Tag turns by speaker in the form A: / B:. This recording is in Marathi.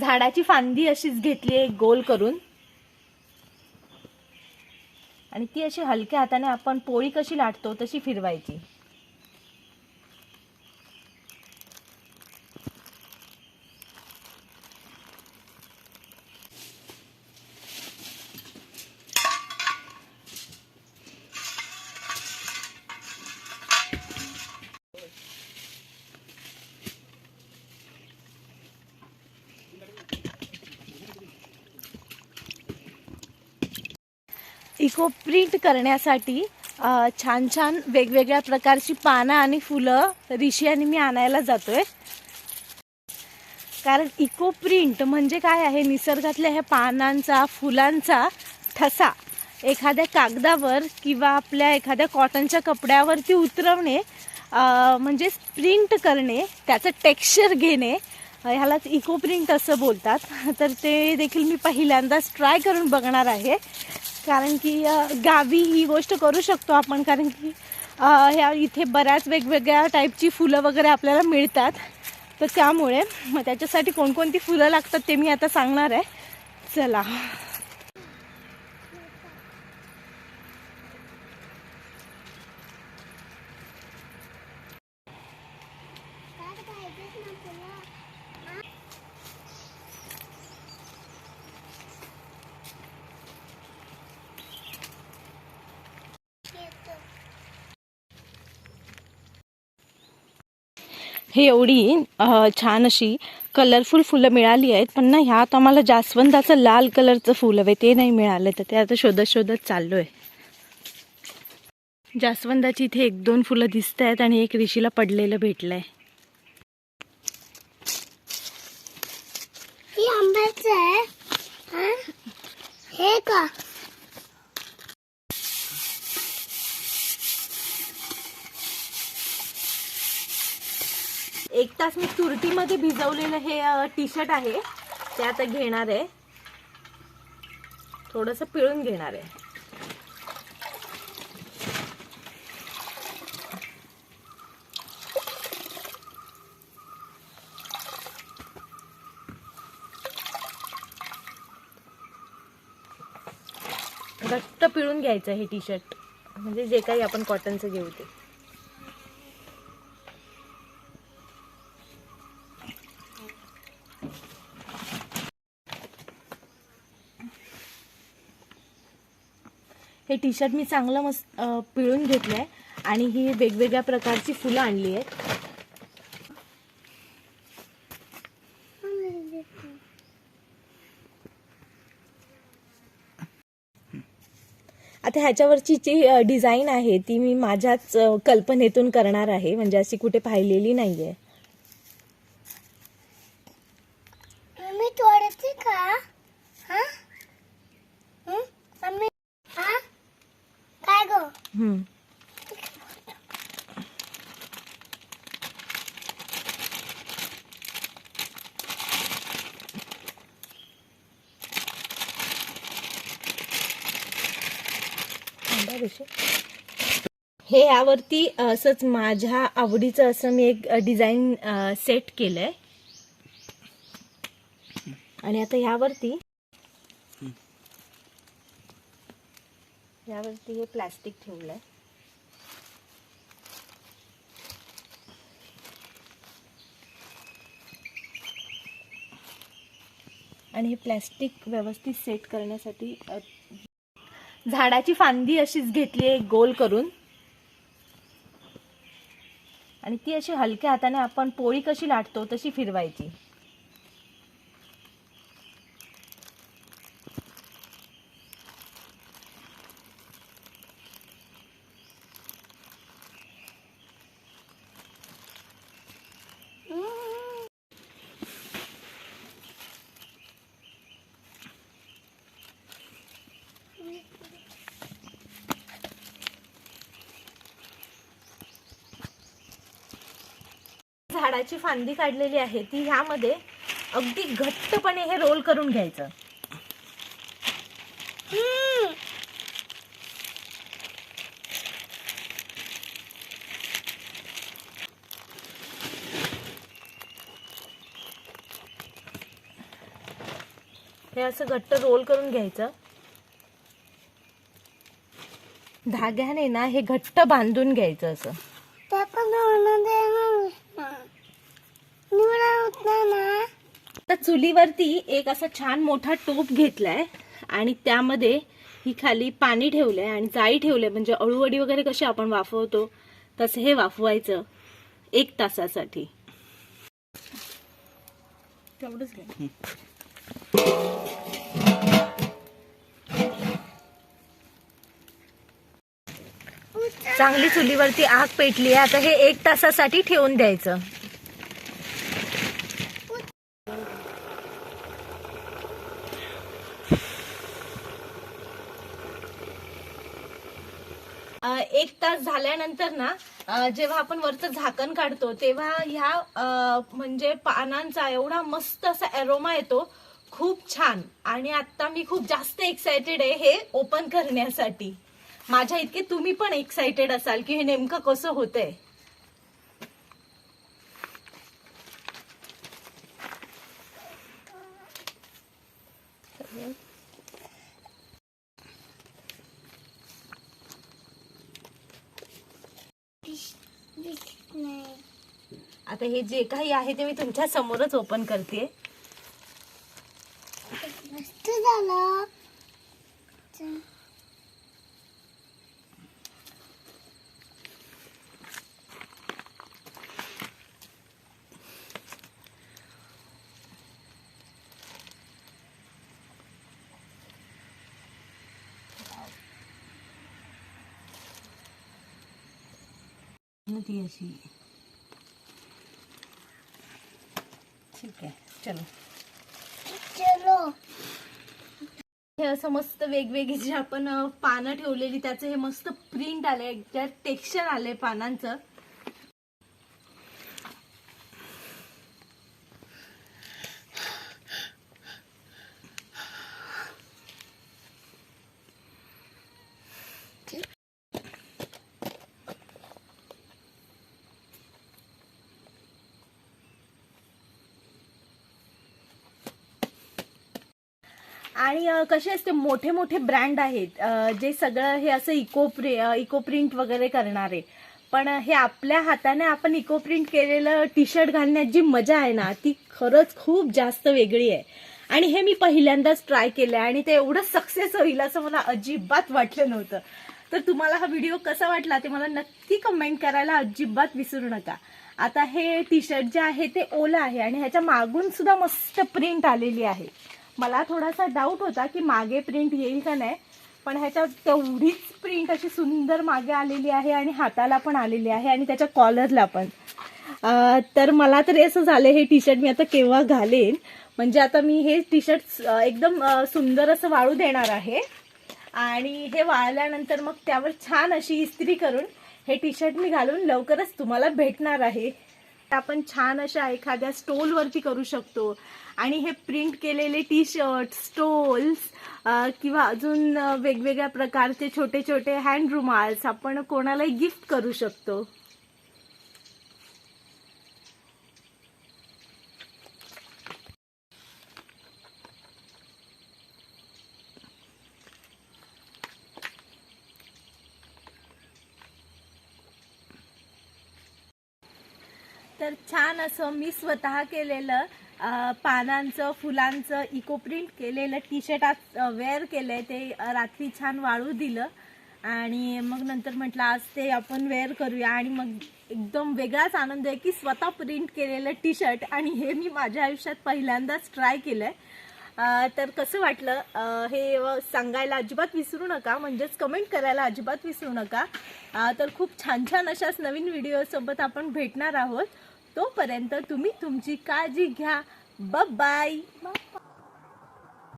A: झाडाची फांदी अशीच घेतली आहे गोल करून. आणि ती अशी हलक्या हाताने आपण पोळी कशी लाटतो तशी फिरवायची. इको प्रिंट करण्यासाठी छान छान वेगवेगळ्या प्रकारची पानं आणि फुलं ऋषी आणि मी आणायला जातोय. कारण इको प्रिंट म्हणजे काय आहे? निसर्गातल्या ह्या पानांचा फुलांचा ठसा. एखाद्या कागदावर किंवा आपल्या एखाद्या कॉटनच्या कपड्यावरती उतरवणे म्हणजे प्रिंट करणे त्याचं टेक्स्चर घेणे ह्यालाच इको प्रिंट असं बोलतात. तर ते देखील मी पहिल्यांदाच ट्राय करून बघणार आहे. कारण की गावी ही गोष्ट करू शकतो आपण कारण की ह्या इथे बऱ्याच वेगवेगळ्या टाईपची फुलं वगैरे आपल्याला मिळतात. तर त्यामुळे मग त्याच्यासाठी कोणकोणती फुलं लागतात ते मी आता सांगणार आहे. चला. हे एवढी छान अशी कलरफुल फुलं मिळाली आहेत. पण ना ह्यात आम्हाला जास्वंदाचं लाल कलरचं फुल हवे ते नाही मिळालं. तर ते आता शोधत शोधत चाललो आहे जास्वंदाची इथे एक दोन फुलं दिसत आहेत आणि एक ऋषीला पडलेलं भेटलंय.
B: आहे. हे का?
A: एक तास मी तुरटीमध्ये भिजवलेलं हे टी शर्ट आहे. ते आता घेणार आहे. थोडंसं पिळून घेणार आहे. घट्ट पिळून घ्यायचं हे टी शर्ट म्हणजे जे काही आपण कॉटनचं घेऊ ते. हे टी शर्ट मी चांगलं मस्त पिळून घेतलं आहे आणि ही वेगवेगळ्या प्रकारची फुलं आणली आहेत. आता ह्याच्यावरची जी डिझाईन आहे ती मी माझ्याच कल्पनेतून करणार आहे म्हणजे अशी कुठे पाहिलेली नाही आहे
B: मम्मी तोडायची का हा हं? मम्मी हा काय गो
A: हम्म. हे यावरती असंच माझ्या आवडीचं असं मी एक डिझाईन सेट केलंय आणि आता यावरती यावरती हे प्लॅस्टिक ठेवलं आहे आणि हे प्लॅस्टिक व्यवस्थित सेट करण्यासाठी झाडाची फांदी अशीच घेतली आहे गोल करून. आणि ती अशी हलक्या हाताने आपण पोळी कशी लाटतो तशी फिरवायची. झाडाची फांदी काढलेली आहे ती ह्यामध्ये अगदी घट्टपणे हे रोल करून घ्यायचं. हे असं घट्ट रोल करून घ्यायचं. धाग्याने ना हे घट्ट बांधून घ्यायचं असं.
B: होत नाही ना.
A: आता चुलीवरती एक असा छान मोठा टोप घेतलाय आणि त्यामध्ये ही खाली पाणी ठेवलंय आणि जाळी ठेवलंय. म्हणजे अळूवडी वगैरे कशी आपण वाफवतो तसं हे वाफवायचं एक तासासाठी. तेवढंच. चांगली चुलीवरती आग पेटली आहे. आता हे एक तासासाठी ठेवून द्यायचं. एक तास झाल्यानंतर ना जेव्हा आपण वरचं झाकण काढतो तेव्हा ह्या म्हणजे पानांचा एवढा मस्त असा एरोमा येतो. खूप छान. आणि आता मी खूप जास्त एक्सायटेड आहे हे ओपन करण्यासाठी. माझ्या इतके तुम्ही पण एक्सायटेड असाल की हे नेमकं कसं होतंय.
B: नाही
A: आता हे जे काही आहे ते मी तुमच्या समोरच ओपन करते. ती अशी ठीक आहे चलो.
B: चलो.
A: हे असं मस्त वेगवेगळी जी आपण पानं ठेवलेली त्याचं हे मस्त प्रिंट आलंय. टेक्स्चर आलंय पानांचं. आणि कसे असते मोठे मोठे ब्रँड आहेत जे सगळं हे असं इको प्रि इको प्रिंट वगैरे करणारे. पण हे आपल्या हाताने आपण इको प्रिंट केलेलं टी शर्ट घालण्यात जी मजा आहे ना ती खरंच खूप जास्त वेगळी आहे. आणि हे मी पहिल्यांदाच ट्राय केलं आणि ते एवढं सक्सेस होईल असं मला अजिबात वाटलं नव्हतं. तर तुम्हाला हा व्हिडिओ कसा वाटला ते मला नक्की कमेंट करायला अजिबात विसरू नका. आता हे टी शर्ट जे आहे ते ओलं आहे आणि ह्याच्या मागून सुद्धा मस्त प्रिंट आलेली आहे. मला थोडासा डाऊट होता की मागे प्रिंट येईल का नाही पण ह्याच्यात तेवढीच प्रिंट अशी सुंदर मागे आलेली आहे आणि हाताला पण आलेली आहे आणि त्याच्या कॉलरला पण. तर मला तरी असं झालं हे टी शर्ट मी आता केव्हा घालेन? म्हणजे आता मी हे टी शर्ट एकदम सुंदर असं वाळू देणार आहे. आणि हे वाळल्यानंतर मग त्यावर छान अशी इस्त्री करून हे टी शर्ट मी घालून लवकरच तुम्हाला भेटणार आहे. आपण छान अशा एखाद्या स्टोलवरती करू शकतो. आणि हे प्रिंट केलेले टी शर्ट स्टोल्स किंवा अजून वेगवेगळ्या प्रकारचे छोटे छोटे हँड रुमाल्स आपण कोणालाही गिफ्ट करू शकतो. तर छान असं मी स्वतः केलेलं पानांचं फुलांचं इको प्रिंट केलेलं टी शर्ट आज वेअर केलंय ते रात्री छान वाळू दिलं. आणि मग नंतर म्हटलं आज ते आपण वेअर करूया. आणि मग एकदम वेगळाच आनंद आहे की स्वतः प्रिंट केलेलं टी शर्ट आणि हे मी माझ्या आयुष्यात पहिल्यांदाच ट्राय केलंय. आहे तर कसं वाटलं? हे सांगायला अजिबात विसरू नका. म्हणजेच कमेंट करायला अजिबात विसरू नका. तर खूप छान छान अशाच नवीन व्हिडिओसोबत आपण भेटणार आहोत. तोपर्यंत तुम्ही तुमची काळजी घ्या. बाय